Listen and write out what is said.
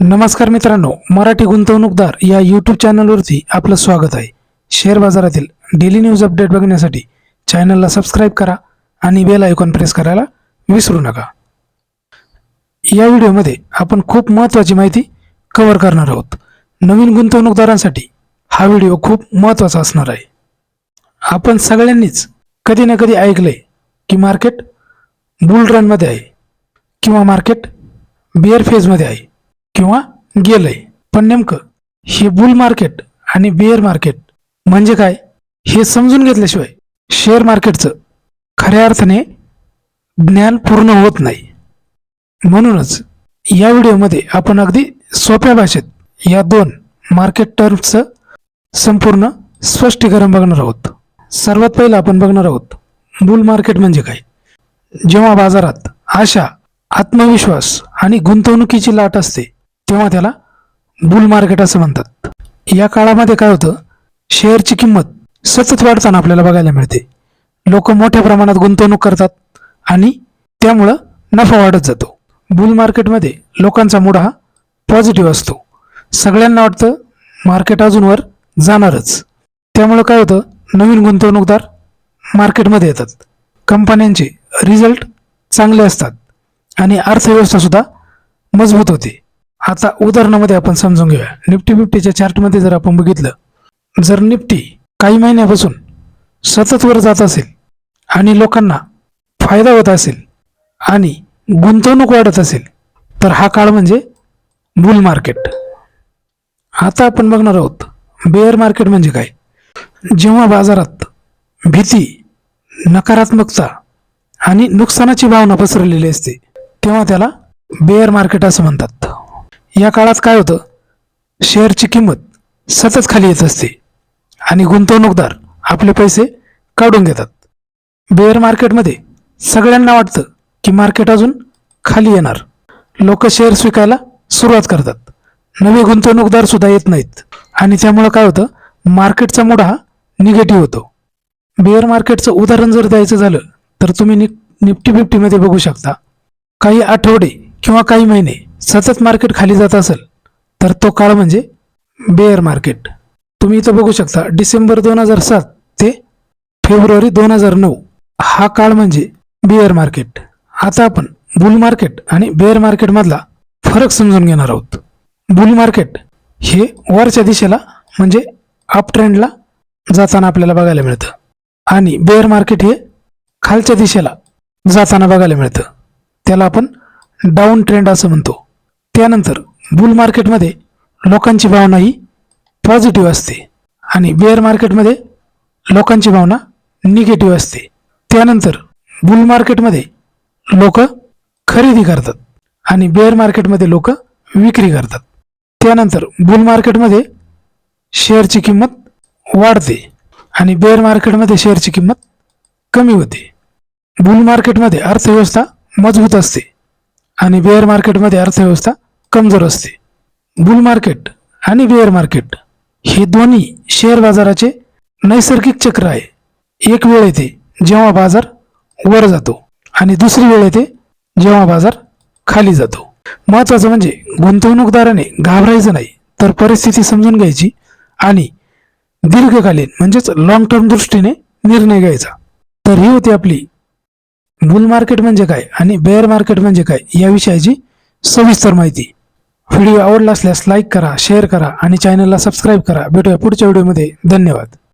नमस्कार मित्रांनो मराठी गुंतवणूकदार या यूट्यूब चॅनलवरती आपलं स्वागत आहे. शेअर बाजारातील डेली न्यूज अपडेट बघण्यासाठी चॅनलला सबस्क्राईब करा आणि बेल आयकॉन प्रेस करायला विसरू नका. या व्हिडिओमध्ये आपण खूप महत्त्वाची माहिती कव्हर करणार आहोत. नवीन गुंतवणूकदारांसाठी हा व्हिडिओ खूप महत्त्वाचा असणार आहे. आपण सगळ्यांनीच कधी ना कधी ऐकले की मार्केट बुल रनमध्ये आहे किंवा मार्केट बिअर फेजमध्ये आहे. किंवा गेलंय. पण नेमकं हे बुल मार्केट आणि बिअर मार्केट म्हणजे काय हे समजून घेतल्याशिवाय शेअर मार्केटचं खऱ्या अर्थाने ज्ञान पूर्ण होत नाही. म्हणूनच या व्हिडिओमध्ये आपण अगदी सोप्या भाषेत या दोन मार्केट टर्म्सचं संपूर्ण स्पष्टीकरण बघणार आहोत. सर्वात पहिलं आपण बघणार आहोत बुल मार्केट म्हणजे काय. जेव्हा बाजारात आशा आत्मविश्वास आणि गुंतवणुकीची लाट असते तेव्हा त्याला बुल मार्केट असं म्हणतात. या काळामध्ये काय होतं? शेअरची किंमत सतत वाढताना आपल्याला बघायला मिळते. लोक मोठ्या प्रमाणात गुंतवणूक करतात आणि त्यामुळं नफा वाढत जातो. बुल मार्केटमध्ये लोकांचा मूड हा पॉझिटिव्ह असतो. सगळ्यांना वाटतं मार्केट अजूनवर जाणारच. त्यामुळं काय होतं? नवीन गुंतवणूकदार मार्केटमध्ये येतात. कंपन्यांचे रिझल्ट चांगले असतात आणि अर्थव्यवस्थासुद्धा मजबूत होते. आता उदाहरणामध्ये आपण समजून घेऊया. निफ्टी फिफ्टीच्या चार्टमध्ये जर आपण बघितलं जर निफ्टी काही महिन्यापासून सतत वर जात असेल आणि लोकांना फायदा होत असेल आणि गुंतवणूक वाढत असेल तर हा काळ म्हणजे बुल मार्केट. आता आपण बघणार आहोत बेअर मार्केट म्हणजे काय? जेव्हा बाजारात भीती नकारात्मकता आणि नुकसानाची भावना पसरलेली असते तेव्हा त्याला बेअर मार्केट असं म्हणतात. या काळात काय होतं? शेअरची किंमत सतत खाली येत असते. आणि गुंतवणूकदार आपले पैसे काढून घेतात. बेअर मार्केटमध्ये सगळ्यांना वाटतं की मार्केट अजून खाली येणार. लोक शेअर्स विकायला सुरुवात करतात. नवे गुंतवणूकदार सुद्धा येत नाहीत. आणि त्यामुळं काय होतं? मार्केटचा मूड हा निगेटिव्ह होतो. बेअर मार्केटचं उदाहरण जर द्यायचं झालं तर तुम्ही नि निफ्टी फिफ्टीमध्ये बघू शकता. काही आठवडे किंवा काही महिने सतत मार्केट खाली जात असेल तर तो काळ म्हणजे बेअर मार्केट तुम्ही इथं बघू शकता डिसेंबर दोन हजार सात ते फेब्रुवारी दोन हजार नऊ हा काळ म्हणजे बिअर मार्केट आता आपण बुल मार्केट आणि बेअर मार्केटमधला फरक समजून घेणार आहोत. बुल मार्केट हे वरच्या दिशेला म्हणजे अप ट्रेंडला जाताना आपल्याला बघायला मिळतं. आणि बेअर मार्केट हे खालच्या दिशेला जाताना बघायला मिळतं. त्याला आपण डाऊन ट्रेंड असं म्हणतो. त्यानंतर बुल मार्केटमध्ये लोकांची भावना ही पॉझिटिव्ह असते आणि बेअर मार्केटमध्ये लोकांची भावना निगेटिव्ह असते. त्यानंतर बुल मार्केटमध्ये लोक खरेदी करतात आणि बेअर मार्केटमध्ये लोक विक्री करतात. त्यानंतर बुल मार्केटमध्ये शेअरची किंमत वाढते आणि बेअर मार्केटमध्ये शेअरची किंमत कमी होते. बुल मार्केटमध्ये अर्थव्यवस्था मजबूत असते. आणि बेअर मार्केटमध्ये अर्थव्यवस्था कमजोर असते. बुल मार्केट आणि बेअर मार्केट हे दोन्ही शेअर बाजाराचे नैसर्गिक चक्र आहे. एक वेळ येते जेव्हा बाजार वर जातो आणि दुसरी वेळ येते जेव्हा बाजार खाली जातो. महत्त्वाचं म्हणजे गुंतवणूकदाराने घाबरायचं नाही तर परिस्थिती समजून घ्यायची आणि दीर्घकालीन म्हणजेच लॉंग टर्म दृष्टीने निर्णय घ्यायचा. तर ही होती आपली बुल मार्केट म्हणजे काय आणि बेअर मार्केट म्हणजे काय या विषयाची सविस्तर माहिती. व्हिडिओ आवडला असल्यास लाईक करा शेअर करा आणि चॅनलला सबस्क्राईब करा. भेटूया पुढच्या व्हिडिओमध्ये धन्यवाद.